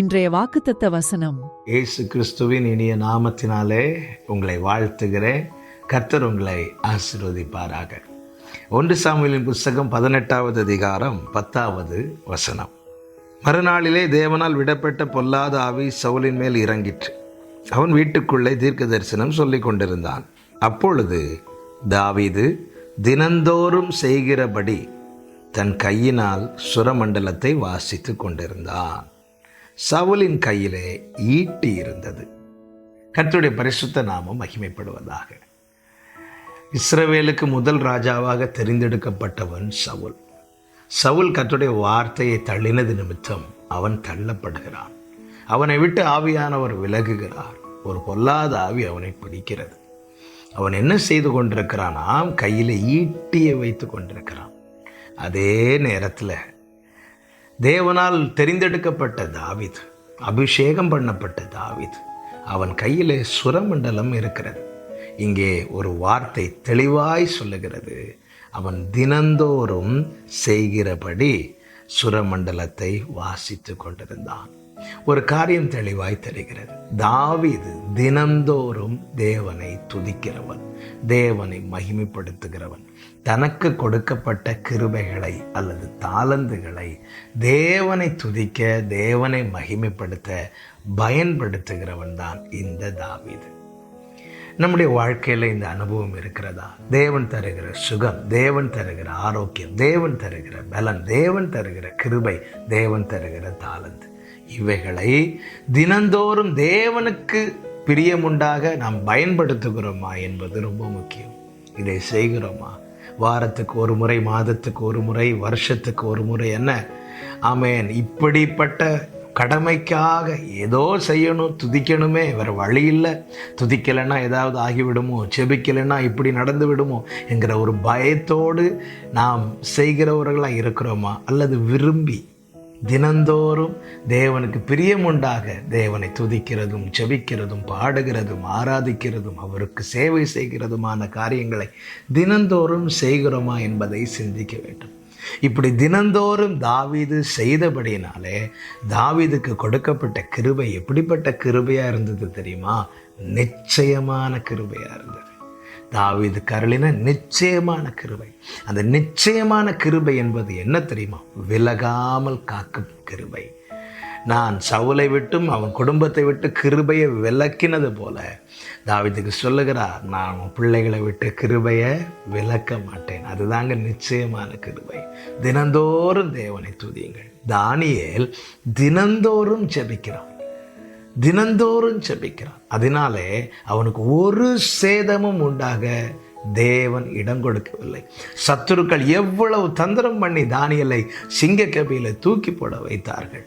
இன்றைய வாக்குத்தத்த வசனம். இயேசு கிறிஸ்துவின் இனிய நாமத்தினாலே உங்களை வாழ்த்துகிறேன். கர்த்தர் உங்களை ஆசீர்வதிப்பாராக. ஒன்று சாமியலின் புஸ்தகம் பதினெட்டாவது அதிகாரம் பத்தாவது வசனம். மறுநாளிலே தேவனால் விடப்பட்ட பொல்லாத ஆவி சவுலின் மேல் இறங்கிற்று. அவன் வீட்டுக்குள்ளே தீர்க்க தரிசனம் சொல்லிக் கொண்டிருந்தான். அப்பொழுது தாவிது தினந்தோறும் செய்கிறபடி தன் கையினால் சுரமண்டலத்தை வாசித்து கொண்டிருந்தான். சவுலின் கையிலே ஈட்டி இருந்தது கர்த்தருடைய பரிசுத்த நாமம் மகிமைப்படுவதாக. இஸ்ரவேலுக்கு முதல் ராஜாவாக தெரிந்தெடுக்கப்பட்டவன் சவுல். சவுல் கர்த்தருடைய வார்த்தையை தள்ளினது நிமித்தம் அவன் தள்ளப்படுகிறான். அவனை விட்டு ஆவியானவர் விலகுகிறார். ஒரு பொல்லாத ஆவி அவனை பிடிக்கிறது. அவன் என்ன செய்து கொண்டிருக்கிறானா? கையில் ஈட்டியை வைத்து கொண்டிருக்கிறான். அதே நேரத்தில் தேவனால் தெரிந்தெடுக்கப்பட்ட தாவித் அபிஷேகம் பண்ணப்பட்ட தாவித். அவன் கையிலே சுரமண்டலம் இருக்கிறது. இங்கே ஒரு வார்த்தை தெளிவாய் சொல்லுகிறது. அவன் தினந்தோறும் செய்கிறபடி சுரமண்டலத்தை வாசித்து கொண்டிருந்தான். ஒரு காரியம் தெளிவாய் தெரிகிறது. தாவிது தினந்தோறும் தேவனை துதிக்கிறவன் தேவனை மகிமைப்படுத்துகிறவன். தனக்கு கொடுக்கப்பட்ட கிருபைகளை அல்லது தாளந்துகளை தேவனை துதிக்க தேவனை மகிமைப்படுத்த பயன்படுத்துகிறவன் தான் இந்த தாவீது. நம்முடைய வாழ்க்கையில் இந்த அனுபவம் இருக்கிறதா? தேவன் தருகிற சுகம் தேவன் தருகிற ஆரோக்கியம் தேவன் தருகிற பலன் தேவன் தருகிற கிருபை தேவன் தருகிற தாளந்து. இவைகளை தினந்தோறும் தேவனுக்கு பிரியமுண்டாக நாம் பயன்படுத்துகிறோமா என்பது ரொம்ப முக்கியம். இதை செய்கிறோமா? வாரத்துக்கு ஒரு முறை மாதத்துக்கு ஒரு முறை வருஷத்துக்கு ஒரு முறை என்ன? ஆமேன். இப்படிப்பட்ட கடமைக்காக ஏதோ செய்யணும் துதிக்கணுமே. வேறு வழி இல்லை. துதிக்கலைன்னா ஏதாவது ஆகிவிடுமோ? செபிக்கலைன்னா இப்படி நடந்து விடுமோ? என்கிற ஒரு பயத்தோடு நாம் செய்கிறவர்களாக இருக்கிறோமா? அல்லது விரும்பி தினந்தோறும் தேவனுக்கு பிரியமுண்டாக தேவனை துதிக்கிறதும் செபிக்கிறதும் பாடுகிறதும் ஆராதிக்கிறதும் அவருக்கு சேவை செய்கிறதுமான காரியங்களை தினந்தோறும் செய்கிறோமா என்பதை சிந்திக்க வேண்டும். இப்படி தினந்தோறும் தாவீது செய்தபடியினாலே தாவீதுக்கு கொடுக்கப்பட்ட கிருபை எப்படிப்பட்ட கிருபையாக இருந்தது தெரியுமா? நிச்சயமான கிருபையாக இருந்தது. தாவீது கருளின நிச்சயமான கிருபை. அந்த நிச்சயமான கிருபை என்பது என்ன தெரியுமா? விலகாமல் காக்கும் கிருபை. நான் சவுலை விட்டும் அவன் குடும்பத்தை விட்டு கிருபையை விலக்கினது போல தாவிதுக்கு சொல்லுகிறார் நான் உன் பிள்ளைகளை விட்டு கிருபையை விலக்க மாட்டேன். அதுதாங்க நிச்சயமான கிருபை. தினந்தோறும் தேவனை துதியுங்கள். தானியேல் தினந்தோறும் ஜெபிக்கிறான். தினந்தோறும் செபிக்கிறான் அதனாலே அவனுக்கு ஒரு சேதமும் உண்டாக தேவன் இடம் கொடுக்கவில்லை. சத்துருக்கள் எவ்வளவு தந்திரம் பண்ணி தானியலை சிங்க கபியில தூக்கி போட வைத்தார்கள்.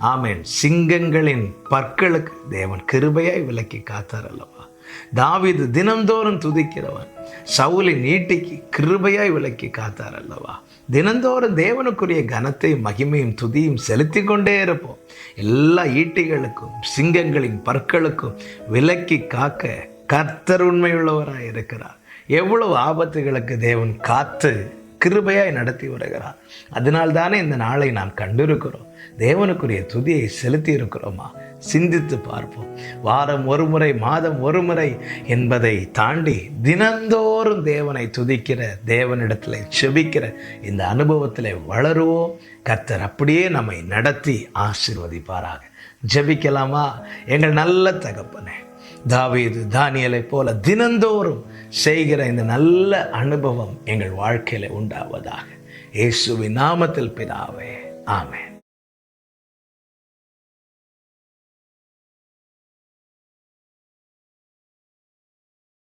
ஆமேன். சிங்கங்களின் பற்களுக்கு தேவன் கிருபையாய் விலக்கி காத்தார் அல்லவா? தாவீது தினந்தோறும் துதிக்கிறவன் சவுலின் நீட்டிக்கு கிருபையாய் விலக்கி காத்தார் அல்லவா தினந்தோறும் தேவனுக்குரிய கனத்தையும் மகிமையும் துதியும் செலுத்தி கொண்டே இருப்போம். எல்லா ஈட்டிகளுக்கும் சிங்கங்களின் பற்களுக்கும் விலக்கி காக்க கர்த்தர் உண்மையுள்ளவராக இருக்கிறார். எவ்வளவு ஆபத்துகளுக்கு தேவன் காத்து கிருபையாய் நடத்தி வருகிறார். அதனால் தானே இந்த நாளை நாம் கண்டிருக்கிறோம். தேவனுக்குரிய துதியை செலுத்தி இருக்கிறோமா? சிந்தித்து பார்ப்போம். வாரம் ஒரு முறை மாதம் ஒரு முறை என்பதை தாண்டி தினந்தோறும் தேவனை துதிக்கிற தேவனிடத்தில் செபிக்கிற இந்த அனுபவத்தில் வளருவோம். கர்த்தர் அப்படியே நம்மை நடத்தி ஆசிர்வதிப்பாராக. ஜெபிக்கலாமா? எங்கள் நல்ல தகப்பனே தாவீது தானியலை போல தினந்தோறும் செய்கிற இந்த நல்ல அனுபவம் எங்கள் வாழ்க்கையில் உண்டாவதாக. இயேசுவின் நாமத்தில் பிதாவே ஆமே